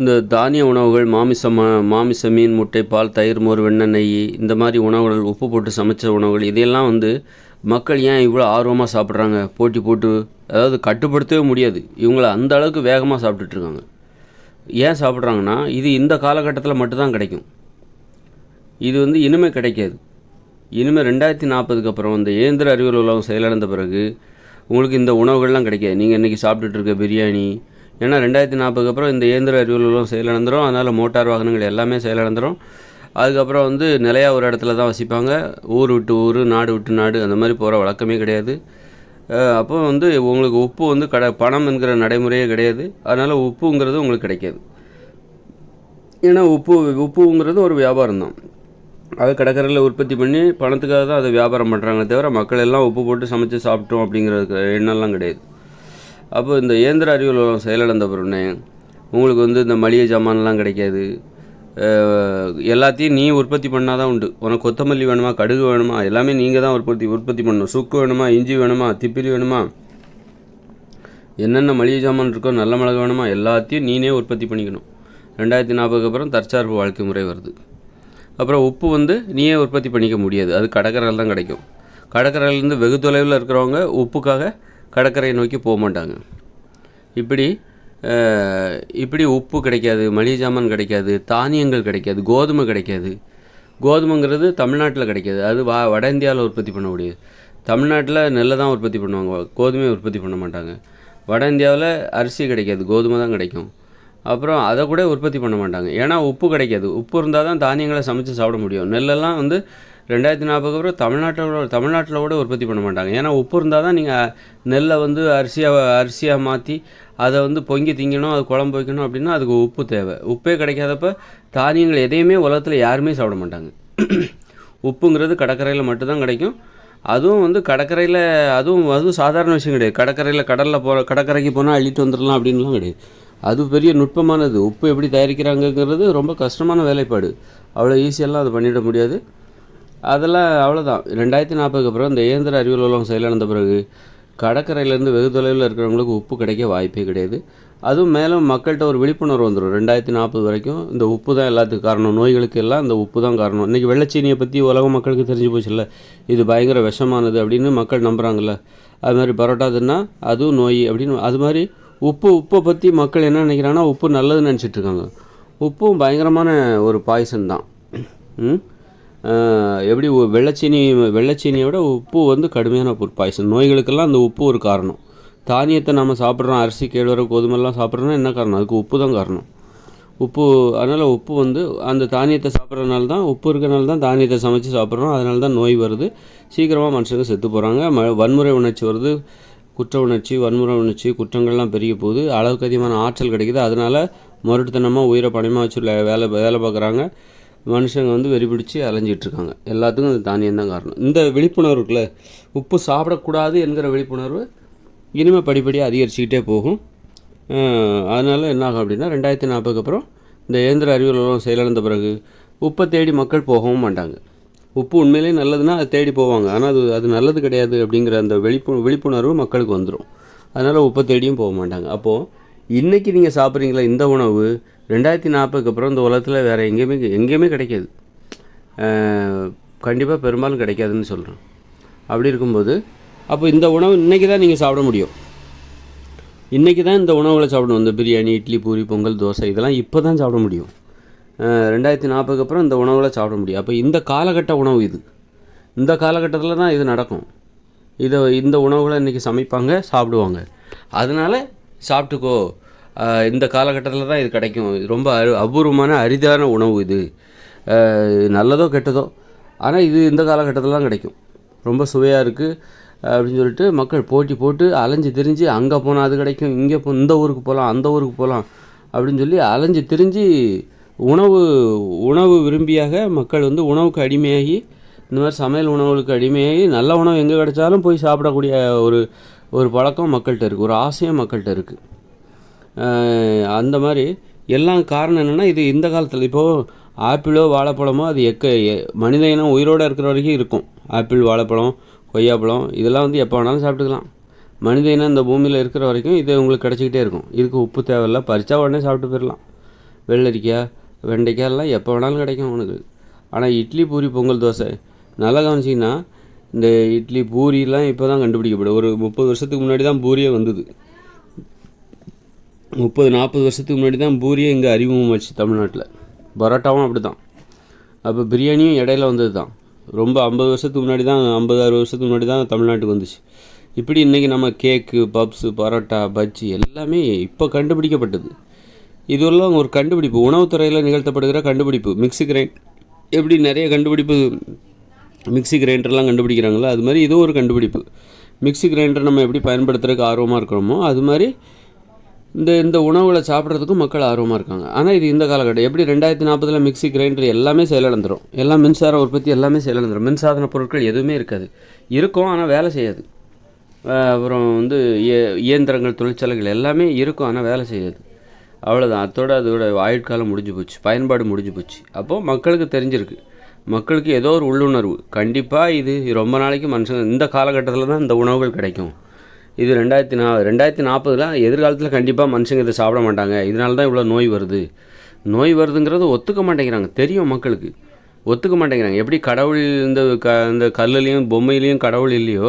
இந்த தானிய உணவுகள் மாமிசம் மாமிச மீன் முட்டை பால் தயிர் மோர் வெண்ணெய் நெய் இந்த மாதிரி உணவுகள் உப்பு போட்டு சமைச்ச உணவுகள் இதையெல்லாம் வந்து மக்கள் ஏன் இவ்வளோ ஆர்வமாக சாப்பிட்றாங்க? போட்டி போட்டு அதாவது கட்டுப்படுத்தவே முடியாது. இவங்கள அந்த அளவுக்கு வேகமாக சாப்பிட்டுட்ருக்காங்க. ஏன் சாப்பிட்றாங்கன்னா இது இந்த காலகட்டத்தில் மட்டும்தான் கிடைக்கும். இது வந்து இனிமேல் கிடைக்காது. இனிமேல் ரெண்டாயிரத்தி நாற்பதுக்கு அப்புறம் இந்த இயந்திர அறிவியல் உலகம் செயலிழந்த பிறகு உங்களுக்கு இந்த உணவுகள்லாம் கிடைக்காது. நீங்கள் இன்றைக்கி சாப்பிட்டுட்டு இருக்க பிரியாணி ஏன்னா ரெண்டாயிரத்தி நாற்பதுக்கு அப்புறம் இந்த இயந்திர அறிவியலும் செயலிழந்துடும் அதனால் மோட்டார் வாகனங்கள் எல்லாமே செயலிழந்துடும் அதுக்கப்புறம் வந்து நிலையாக ஒரு இடத்துல தான் வசிப்பாங்க. ஊர் விட்டு ஊர் நாடு விட்டு நாடு அந்த மாதிரி போகிற வழக்கமே கிடையாது. அப்போ வந்து உங்களுக்கு உப்பு வந்து கடை பணம் என்கிற நடைமுறையே கிடையாது. அதனால் உப்புங்கிறது உங்களுக்கு கிடைக்காது. ஏன்னா உப்பு உப்புங்கிறது ஒரு வியாபாரம் தான். அது கடற்கரையில் உற்பத்தி பண்ணி பணத்துக்காக தான் அதை வியாபாரம் பண்ணுறாங்களே தவிர மக்கள் எல்லாம் உப்பு போட்டு சமைச்சு சாப்பிட்டோம் அப்படிங்கிறதுக்கு எண்ணம்லாம் கிடையாது. அப்போ இந்த இயந்திர அறிவியல் உலகம் செயலிழந்த பிறனே உங்களுக்கு வந்து இந்த மளிகை ஜாமான்லாம் கிடைக்காது. எல்லாத்தையும் நீ உற்பத்தி பண்ணால் தான் உண்டு. உனக்கு கொத்தமல்லி வேணுமா கடுகு வேணுமா எல்லாமே நீங்கள் தான் உற்பத்தி உற்பத்தி பண்ணணும். சுக்கு வேணுமா இஞ்சி வேணுமா திப்பிலி வேணுமா என்னென்ன மளிகை ஜாமான் இருக்கோ நல்ல மிளகு வேணுமா எல்லாத்தையும் நீனே உற்பத்தி பண்ணிக்கணும். ரெண்டாயிரத்தி நாற்பதுக்கு அப்புறம் தற்சார்பு வாழ்க்கை முறை வருது. அப்புறம் உப்பு வந்து நீயே உற்பத்தி பண்ணிக்க முடியாது. அது கடற்கரையில் தான் கிடைக்கும். கடற்கரையிலேருந்து வெகு தொலைவில் இருக்கிறவங்க உப்புக்காக கடற்கரையை நோக்கி போக மாட்டாங்க. இப்படி இப்படி உப்பு கிடைக்காது மளிகை சாமான் கிடைக்காது தானியங்கள் கிடைக்காது கோதுமை கிடைக்காது. கோதுமைங்கிறது தமிழ்நாட்டில் கிடைக்காது. அது வா வட இந்தியாவில் உற்பத்தி பண்ணக்கூடியது. தமிழ்நாட்டில் நெல்லை தான் உற்பத்தி பண்ணுவாங்க. கோதுமையை உற்பத்தி பண்ண மாட்டாங்க. வட இந்தியாவில் அரிசி கிடைக்காது கோதுமை தான் கிடைக்கும். அப்புறம் அதை கூட உற்பத்தி பண்ண மாட்டாங்க. ஏன்னா உப்பு கிடைக்காது. உப்பு இருந்தால் தான் தானியங்களை சமைச்சு சாப்பிட முடியும். நெல்லெல்லாம் வந்து ரெண்டாயிரத்தி நாற்பதுக்கு அப்புறம் தமிழ்நாட்டோட தமிழ்நாட்டில் கூட உற்பத்தி பண்ண மாட்டாங்க. ஏன்னா உப்பு இருந்தால் தான் நீங்கள் நெல்லை வந்து அரிசியாக அரிசியாக மாற்றி அதை வந்து பொங்கி திங்கணும் அது குழம்பு வைக்கணும் அப்படின்னா அதுக்கு உப்பு தேவை. உப்பே கிடைக்காதப்ப தானியங்கள் எதையுமே உலகத்தில் யாருமே சாப்பிட மாட்டாங்க. உப்புங்கிறது கடற்கரையில் மட்டும்தான் கிடைக்கும். அதுவும் வந்து கடற்கரையில் அதுவும் அதுவும் சாதாரண விஷயம் கிடையாது. கடற்கரையில் கடலில் போகிற கடற்கரைக்கு போனால் அள்ளிட்டு வந்துடலாம் அப்படின்லாம் கிடையாது. அது பெரிய நுட்பமானது. உப்பு எப்படி தயாரிக்கிறாங்கங்கிறது ரொம்ப கஷ்டமான வேலைப்பாடு. அவ்வளோ ஈஸியெல்லாம் அதை பண்ணிட முடியாது. அதெல்லாம் அவ்வளோதான் ரெண்டாயிரத்தி நாற்பதுக்கு அப்புறம் இந்த இயந்திர அறிவியல் உலகம் செயலிழந்த பிறகு கடற்கரையிலேருந்து வெகு தொலைவில் இருக்கிறவங்களுக்கு உப்பு கிடைக்க வாய்ப்பே கிடையாது. அதுவும் மேலும் மக்கள்கிட்ட ஒரு விழிப்புணர்வு வந்துடும் ரெண்டாயிரத்தி நாற்பது வரைக்கும் இந்த உப்பு தான் எல்லாத்துக்கும் காரணம். நோய்களுக்கு எல்லாம் இந்த உப்பு தான் காரணம். இன்றைக்கி வெள்ளச்சீனியை பற்றி உலக மக்களுக்கு தெரிஞ்சு போச்சுல்ல? இது பயங்கர விஷமானது அப்படின்னு மக்கள் நம்புகிறாங்கல்ல அது மாதிரி பரோட்டா தின்னா அதுவும் நோய் அப்படின்னு அது மாதிரி உப்பு உப்பை பற்றி மக்கள் என்ன நினைக்கிறாங்கன்னா உப்பு நல்லதுன்னு நினச்சிட்டு இருக்காங்க. உப்பும் பயங்கரமான ஒரு பாய்சன் தான். ம்? எப்படி ஒ- வெள்ளைச்சீனி விட உப்பு வந்து கடுமையான ஒரு பாய்சன் நோய்களுக்கெல்லாம் அந்த உப்பு ஒரு காரணம். தானியத்தை நம்ம சாப்பிட்றோம் அரிசி கேழ்வரகு கோதுமைலாம் சாப்பிட்றோன்னா என்ன காரணம்? அதுக்கு உப்பு தான் காரணம். உப்பு அதனால் உப்பு வந்து அந்த தானியத்தை சாப்பிட்றதுனால தான் உப்பு இருக்கனால தான் தானியத்தை சமைச்சு சாப்பிட்றோம். அதனால தான் நோய் வருது. சீக்கிரமாக மனுஷங்க செத்து போகிறாங்க ம வன்முறை உணர்ச்சி வருது. குற்ற உணர்ச்சி வன்முறை உணர்ச்சி குற்றங்கள்லாம் பெரிய போகுது. அளவுக்கு அதிகமான ஆற்றல் கிடைக்குது. அதனால் முரட்டுத்தனமாக உயிரை பணமாக வச்சு வேலை வேலை பார்க்குறாங்க. மனுஷங்க வந்து வெறி பிடிச்சி எல்லாத்துக்கும் இந்த தானியம் தான் காரணம். இந்த விழிப்புணர்வு இருக்குல்ல உப்பு சாப்பிடக்கூடாது என்கிற விழிப்புணர்வு இனிமேல் படிப்படியாக அதிகரிச்சுக்கிட்டே போகும். அதனால் என்ன ஆகும் அப்படின்னா ரெண்டாயிரத்தி நாற்பதுக்கு அப்புறம் இந்த இயந்திர அறிவியல் செயலிழந்த பிறகு உப்பை தேடி மக்கள் போகவும் மாட்டாங்க. உப்பு உண்மையிலேயே நல்லதுன்னா அதை தேடி போவாங்க. ஆனால் அது அது நல்லது கிடையாது அப்படிங்கிற அந்த விழிப்பு விழிப்புணர்வு மக்களுக்கு வந்துடும் அதனால் உப்பை தேடியும் போக மாட்டாங்க. அப்போது இன்றைக்கி நீங்கள் சாப்பிட்றீங்களா இந்த உணவு ரெண்டாயிரத்தி நாற்பதுக்கு அப்புறம் இந்த உலகத்தில் வேறு எங்கேயுமே எங்கேயுமே கிடைக்காது. கண்டிப்பாக பெரும்பாலும் கிடைக்காதுன்னு சொல்கிறேன் அப்படி இருக்கும்போது அப்போ இந்த உணவு இன்றைக்கி தான் நீங்கள் சாப்பிட முடியும். இன்றைக்கி தான் இந்த உணவுகளை சாப்பிடணும். இந்த பிரியாணி இட்லி பூரி பொங்கல் தோசை இதெல்லாம் இப்போ தான் சாப்பிட முடியும். ரெண்டாயிரத்தி நாற்பதுக்கு அப்புறம் இந்த உணவுகளை சாப்பிட முடியும். அப்போ இந்த காலகட்ட உணவு இது. இந்த காலகட்டத்தில் தான் இது நடக்கும். இதை இந்த உணவுகளை இன்றைக்கி சமைப்பாங்க சாப்பிடுவாங்க. அதனால் சாப்பிட்டுக்கோ. இந்த காலகட்டத்தில் தான் இது கிடைக்கும். ரொம்ப அரு அபூர்வமான அரிதான உணவு இது. நல்லதோ கெட்டதோ ஆனால் இது இந்த காலகட்டத்தில் தான் கிடைக்கும். ரொம்ப சுவையாக இருக்குது அப்படின்னு சொல்லிட்டு மக்கள் போட்டி போட்டு அலைஞ்சு திரிஞ்சு அங்கே போனால் அது கிடைக்கும் இங்கே போ இந்த ஊருக்கு போகலாம் அந்த ஊருக்கு போகலாம் அப்படின்னு சொல்லி அலைஞ்சு திரிஞ்சு உணவு உணவு விரும்பியாக மக்கள் வந்து உணவுக்கு அடிமையாகி இந்த மாதிரி சமையல் உணவுகளுக்கு அடிமையாகி நல்ல உணவு எங்கே கிடைச்சாலும் போய் சாப்பிடக்கூடிய ஒரு ஒரு பழக்கம் மக்கள்கிட்ட இருக்குது ஒரு ஆசையும் மக்கள்கிட்ட இருக்குது அந்த மாதிரி எல்லாம் காரணம் என்னென்னா இது இந்த காலத்தில். இப்போது ஆப்பிளோ வாழைப்பழமோ அது எக்க மனித இனம் உயிரோடு இருக்கிற வரைக்கும் இருக்கும். ஆப்பிள் வாழைப்பழம் கொய்யாப்பழம் இதெல்லாம் வந்து எப்போ வேணாலும் சாப்பிட்டுக்கலாம். மனித இனம் இந்த பூமியில் இருக்கிற வரைக்கும் இது உங்களுக்கு கிடச்சிக்கிட்டே இருக்கும். இதுக்கு உப்பு தேவையில்ல பறிச்சா உடனே சாப்பிட்டு போயிடலாம். வெள்ளரிக்காய் வெண்டைக்காய் எல்லாம் எப்போ வேணாலும் கிடைக்கும் உனக்கு ஆனால் இட்லி பூரி பொங்கல் தோசை நல்லா கவனிச்சிங்கன்னா இந்த இட்லி பூரிலாம் இப்போ தான் கண்டுபிடிக்கப்படும். ஒரு முப்பது வருஷத்துக்கு முன்னாடி தான் பூரியே வந்தது. முப்பது நாற்பது வருஷத்துக்கு முன்னாடி தான் பூரியே இங்கே அறிமுகமாச்சு தமிழ்நாட்டில். பரோட்டாவும் அப்படி தான் அப்போ பிரியாணியும் இடையில வந்தது தான். ரொம்ப ஐம்பது வருஷத்துக்கு முன்னாடி தான் ஐம்பது அறுபது வருஷத்துக்கு முன்னாடி தான் தமிழ்நாட்டுக்கு வந்துச்சு. இப்படி இன்றைக்கி நம்ம கேக்கு பப்ஸு பரோட்டா பஜ்ஜி எல்லாமே இப்போ கண்டுபிடிக்கப்பட்டது. இதுவெல்லாம் ஒரு கண்டுபிடிப்பு. உணவுத்துறையில் நிகழ்த்தப்படுகிற கண்டுபிடிப்பு. Mixie grind. எப்படி நிறைய கண்டுபிடிப்பு மிக்ஸி கிரைண்டர்லாம் கண்டுபிடிக்கிறாங்களோ அது மாதிரி இதுவும் ஒரு கண்டுபிடிப்பு. மிக்ஸி கிரைண்டர் நம்ம எப்படி பயன்படுத்துறதுக்கு ஆர்வமாக இருக்கிறோமோ அது மாதிரி இந்த இந்த உணவுகளை சாப்பிட்றதுக்கும் மக்கள் ஆர்வமாக இருக்காங்க. ஆனால் இது இந்த காலகட்டம். எப்படி ரெண்டாயிரத்தி நாற்பதில் மிக்ஸி கிரைண்டர் எல்லாமே செயலிழந்துடும் எல்லாம் மின்சார உற்பத்தி எல்லாமே செயலிழந்துடும் மின்சாதன பொருட்கள் எதுவுமே இருக்காது. இருக்கும் ஆனால் வேலை செய்யாது. அப்புறம் வந்து இய- இயந்திரங்கள் தொழிற்சாலைகள் எல்லாமே இருக்கும் ஆனால் வேலை செய்யாது. அவ்வளோதான் அதோட அதோட ஆயுட்காலம் முடிஞ்சு போச்சு. பயன்பாடு முடிஞ்சு போச்சு. அப்போது மக்களுக்கு தெரிஞ்சிருக்கு. மக்களுக்கு ஏதோ ஒரு உள்ளுணர்வு. கண்டிப்பாக இது ரொம்ப நாளைக்கு மனுஷங்க இந்த காலகட்டத்தில் தான் இந்த உணவுகள் கிடைக்கும். இது ரெண்டாயிரத்தி நா ரெண்டாயிரத்தி நாற்பதில் எதிர்காலத்தில் கண்டிப்பாக மனுஷங்க இதை சாப்பிட மாட்டாங்க. இதனால தான் இவ்வளோ நோய் வருது. நோய் வருதுங்கிறது ஒத்துக்க மாட்டேங்கிறாங்க. தெரியும் மக்களுக்கு. ஒத்துக்க மாட்டேங்கிறாங்க. எப்படி கடவுள் இந்த க இந்த கல்லுலேயும் பொம்மையிலையும் கடவுள் இல்லையோ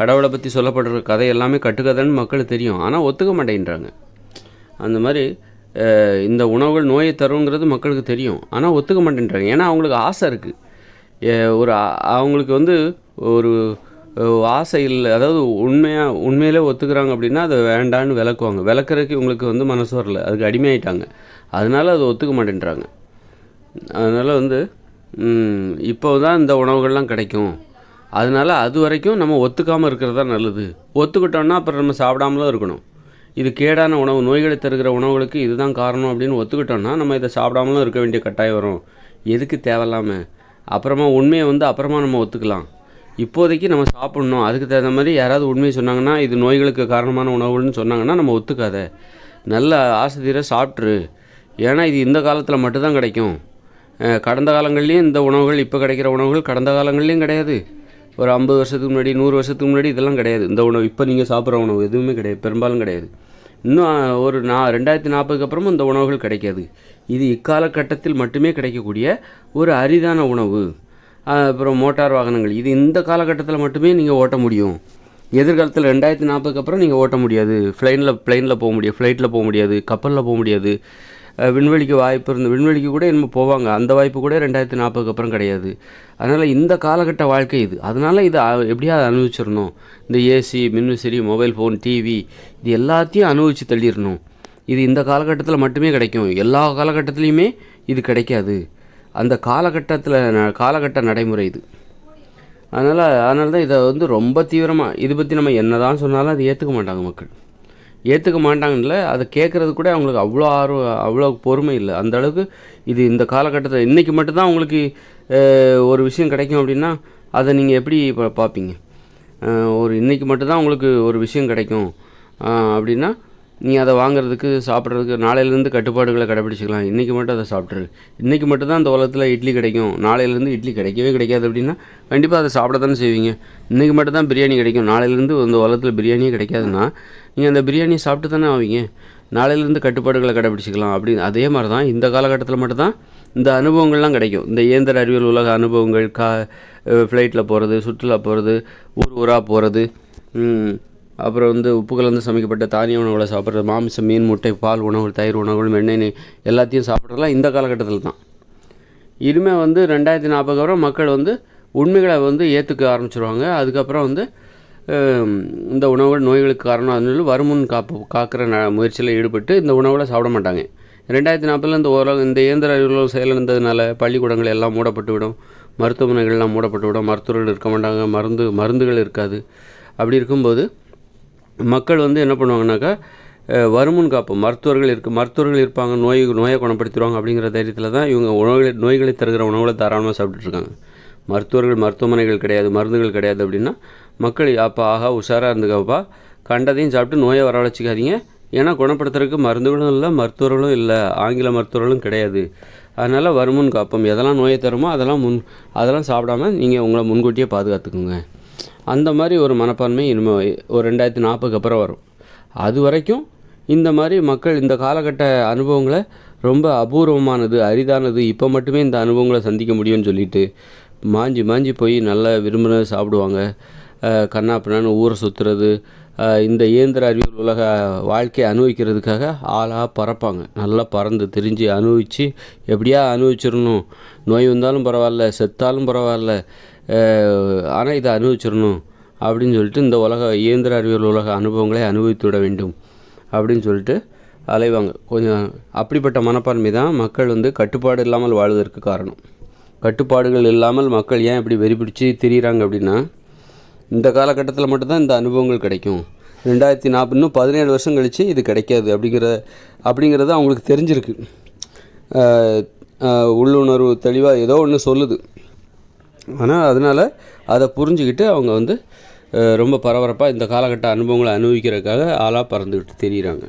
கடவுளை பற்றி சொல்லப்படுற கதை எல்லாமே கட்டுக்கதைன்னு மக்களுக்கு தெரியும். ஆனால் ஒத்துக்க மாட்டேங்கிறாங்க. அந்த மாதிரி இந்த உணவுகள் நோயை தருங்கிறது மக்களுக்கு தெரியும். ஆனால் ஒத்துக்க மாட்டேன்றாங்க. ஏன்னா அவங்களுக்கு ஆசை இருக்குது ஒரு அவங்களுக்கு வந்து ஒரு ஆசை இல்லை. அதாவது உண்மையாக உண்மையிலே ஒத்துக்கிறாங்க அப்படின்னா அதை வேண்டான்னு விளக்குவாங்க. விளக்குறதுக்கு இவங்களுக்கு வந்து மனசு வரல. அதுக்கு அடிமையாயிட்டாங்க. அதனால அதை ஒத்துக்க மாட்டேன்றாங்க. அதனால் வந்து இப்போ தான் இந்த உணவுகள்லாம் கிடைக்கும். அதனால அது வரைக்கும் நம்ம ஒத்துக்காமல் இருக்கிறது தான் நல்லது. ஒத்துக்கிட்டோம்னா அப்புறம் நம்ம சாப்பிடாமலும் இருக்கணும். இது கேடான உணவு நோய்களை தருகிற உணவுகளுக்கு இதுதான் காரணம் அப்படின்னு ஒத்துக்கிட்டோம்னா நம்ம இதை சாப்பிடாமலும் இருக்க வேண்டிய கட்டாயம் வரும். எதுக்கு தேவையில்லாமல் அப்புறமா உண்மையை வந்து அப்புறமா நம்ம ஒத்துக்கலாம். இப்போதைக்கு நம்ம சாப்பிட்ணும். அதுக்கு தகுந்த மாதிரி யாராவது உண்மையை சொன்னாங்கன்னா இது நோய்களுக்கு காரணமான உணவுகள்னு சொன்னாங்கன்னா நம்ம ஒத்துக்காத. நல்ல ஆசிரியரை சாப்பிட்ரு ஏன்னா இது இந்த காலத்தில் மட்டும்தான் கிடைக்கும். கடந்த காலங்கள்லேயும் இந்த உணவுகள் இப்போ கிடைக்கிற உணவுகள் கடந்த காலங்கள்லேயும் கிடையாது. ஒரு ஐம்பது வருஷத்துக்கு முன்னாடி நூறு வருஷத்துக்கு முன்னாடி இதெல்லாம் கிடையாது. இந்த உணவு இப்போ நீங்கள் சாப்பிட்ற உணவு எதுவுமே கிடையாது. பெரும்பாலும் கிடையாது. இன்னும் ஒரு நா ரெண்டாயிரத்தி நாற்பதுக்கு அப்புறமும் இந்த உணவுகள் கிடைக்காது. இது இக்காலகட்டத்தில் மட்டுமே கிடைக்கக்கூடிய ஒரு அரிதான உணவு. அப்புறம் மோட்டார் வாகனங்கள். இது இந்த காலகட்டத்தில் மட்டுமே நீங்கள் ஓட்ட முடியும். எதிர்காலத்தில் ரெண்டாயிரத்தி நாற்பதுக்கு அப்புறம் நீங்கள் ஓட்ட முடியாது. ஃப்ளைனில் ப்ளைனில் போக முடியாது. ஃப்ளைட்டில் போக முடியாது. கப்பலில் போக முடியாது. விண்வெளிக்கு வாய்ப்பு இருந்த விண்வெளிக்கு கூட என்னமோ போவாங்க. அந்த வாய்ப்பு கூட ரெண்டாயிரத்தி நாற்பதுக்கு அப்புறம் கிடையாது. அதனால் இந்த காலகட்ட வாழ்க்கை இது. அதனால் இதை எப்படியாவது அனுபவிச்சிடணும்? இந்த ஏசி மின்விசிறி மொபைல் ஃபோன் டிவி இது எல்லாத்தையும் அனுபவித்து தள்ளிடணும். இது இந்த காலகட்டத்தில் மட்டுமே கிடைக்கும். எல்லா காலகட்டத்துலேயுமே இது கிடைக்காது. அந்த காலகட்டத்தில் ந- காலகட்ட நடைமுறை இது. அதனால் அதனால தான் இதை வந்து ரொம்ப தீவிரமாக இது பற்றி நம்ம என்ன தான் சொன்னாலும் அதை ஏற்றுக்க மாட்டாங்க மக்கள். ஏற்றுக்க மாட்டாங்கல்ல அதை கேட்குறது கூட அவங்களுக்கு அவ்வளோ ஆர்வம் அவ்வளோ பொறுமை இல்லை. அந்த அளவுக்கு இது இந்த காலகட்டத்தில் இன்றைக்கி மட்டும்தான் உங்களுக்கு ஒரு விஷயம் கிடைக்கும் அப்படின்னா அதை நீங்கள் எப்படி இப்போ பார்ப்பீங்க ஒரு இன்றைக்கி மட்டும்தான் உங்களுக்கு ஒரு விஷயம் கிடைக்கும். அப்படின்னா நீ அதை வாங்குறதுக்கு சாப்பிட்றதுக்கு நாளையிலேருந்து கட்டுப்பாடுகளை கடைப்பிடிச்சிக்கலாம். இன்றைக்கி மட்டும் அதை சாப்பிட்ரு இன்றைக்கி மட்டும் தான் அந்த உலகத்தில் இட்லி கிடைக்கும். நாளையிலேருந்து இட்லி கிடைக்கவே கிடைக்காது அப்படின்னா கண்டிப்பாக அதை சாப்பிட தானே செய்வீங்க. இன்றைக்கி மட்டும் தான் பிரியாணி கிடைக்கும். நாளையிலேருந்து இந்த உலகத்தில் பிரியாணியே கிடைக்காதுன்னா நீங்கள் அந்த பிரியாணியை சாப்பிட்டு தானே ஆவீங்க. நாளையிலேருந்து கட்டுப்பாடுகளை கடைப்பிடிச்சிக்கலாம் அப்படின்னு அதே மாதிரி தான் இந்த காலகட்டத்தில் மட்டும்தான் இந்த அனுபவங்கள்லாம் கிடைக்கும். இந்த இயந்திர அறிவியல் உலக அனுபவங்கள் கா ஃப்ளைட்டில் போகிறது சுற்றுலா போகிறது ஊர் ஊராக போகிறது அப்புறம் வந்து உப்பு கலந்து சமைக்கப்பட்ட தானிய உணவுகளை சாப்பிட்றது மாமிசம் மீன் முட்டை பால் உணவுகள் தயிர் உணவுகள் வெண்ணெய் எல்லாத்தையும் சாப்பிட்றதுலாம் இந்த காலகட்டத்தில் தான். இனிமேல் வந்து ரெண்டாயிரத்தி நாற்பதுக்கு அப்புறம் மக்கள் வந்து உண்மைகளை வந்து ஏற்றுக்க ஆரம்பிச்சிருவாங்க. அதுக்கப்புறம் வந்து இந்த உணவுகள் நோய்களுக்கு காரணம் அதனால வருமுன் காப்பு காக்கிற ந முயற்சியில் ஈடுபட்டு இந்த உணவுகளை சாப்பிட மாட்டாங்க. ரெண்டாயிரத்தி நாற்பதில் இந்த உலகம் இந்த இயந்திர அறிவுகள் செயலிழந்ததுனால பள்ளிக்கூடங்கள் எல்லாம் மூடப்பட்டு விடும் மருத்துவமனைகள்லாம் மூடப்பட்டு விடும் மருத்துவர்கள் இருக்க மாட்டாங்க. மருந்து மருந்துகள் இருக்காது. அப்படி இருக்கும்போது மக்கள் வந்து என்ன பண்ணுவாங்கனாக்கா வருமுன் காப்பு மருத்துவர்கள் இருக்கு மருத்துவர்கள் இருப்பாங்க நோய் நோயை குணப்படுத்திடுவாங்க அப்படிங்கிற தைரியத்தில் தான் இவங்க உணவுகளை நோய்களை தருகிற உணவுகளை தாராளமாக சாப்பிட்டுட்டு மருத்துவர்கள் மருத்துவமனைகள் கிடையாது மருந்துகள் கிடையாது அப்படின்னா மக்கள் அப்போ ஆகா உஷாராக இருந்துக்கப்பா கண்டதையும் சாப்பிட்டு நோயை வரவழைச்சிக்காதீங்க. ஏன்னா குணப்படுத்துறதுக்கு மருந்துகளும் இல்லை மருத்துவர்களும் இல்லை ஆங்கில மருத்துவர்களும் கிடையாது. அதனால் வருமுன் காப்போம். எதெல்லாம் நோயை தருமோ அதெல்லாம் முன் அதெல்லாம் சாப்பிடாம நீங்கள் உங்களை முன்கூட்டியே பாதுகாத்துக்குங்க. அந்த மாதிரி ஒரு மனப்பான்மை இனிமேல் ஒரு ரெண்டாயிரத்தி நாற்பதுக்கு அப்புறம் வரும். அது வரைக்கும் இந்த மாதிரி மக்கள் இந்த காலகட்ட அனுபவங்களை ரொம்ப அபூர்வமானது அரிதானது இப்போ மட்டுமே இந்த அனுபவங்களை சந்திக்க முடியும்னு சொல்லிட்டு மாஞ்சி மாஞ்சி போய் நல்லா விரும்பின சாப்பிடுவாங்க. அஹ் கண்ணா பின்னான்னு ஊரை சுற்றுறது இந்த இயந்திர அறிவியல் உலக வாழ்க்கையை அனுபவிக்கிறதுக்காக ஆளாக பறப்பாங்க. நல்லா பறந்து திரிஞ்சு அனுபவித்து எப்படியா அனுபவிச்சிடணும்? நோய் வந்தாலும் பரவாயில்ல செத்தாலும் பரவாயில்ல. ஆனால் இதை அனுபவிச்சிடணும் அப்படின்னு சொல்லிட்டு இந்த உலக இயந்திர அறிவியல் உலக அனுபவங்களை அனுபவித்து விட வேண்டும் அப்படின்னு சொல்லிட்டு அலைவாங்க. கொஞ்சம் அப்படிப்பட்ட மனப்பான்மை தான் மக்கள் வந்து கட்டுப்பாடு இல்லாமல் வாழ்வதற்கு காரணம். கட்டுப்பாடுகள் இல்லாமல் மக்கள் ஏன் இப்படி வெறி பிடிச்சி திரியிறாங்க அப்படின்னா இந்த காலகட்டத்தில் மட்டும்தான் இந்த அனுபவங்கள் கிடைக்கும். ரெண்டாயிரத்தி நாற்பது இன்னும் பதினேழு வருஷம் கழித்து இது கிடைக்காது அப்படிங்கிற அப்படிங்கிறது அவங்களுக்கு தெரிஞ்சிருக்கு. உள்ளுணர்வு தெளிவாக ஏதோ ஒன்று சொல்லுது. ஆனால் அதனால் அதை புரிஞ்சுக்கிட்டு அவங்க வந்து ரொம்ப பரபரப்பாக இந்த காலகட்ட அனுபவங்களை அனுபவிக்கிறதுக்காக ஆளாக பறந்துக்கிட்டு தெரிகிறாங்க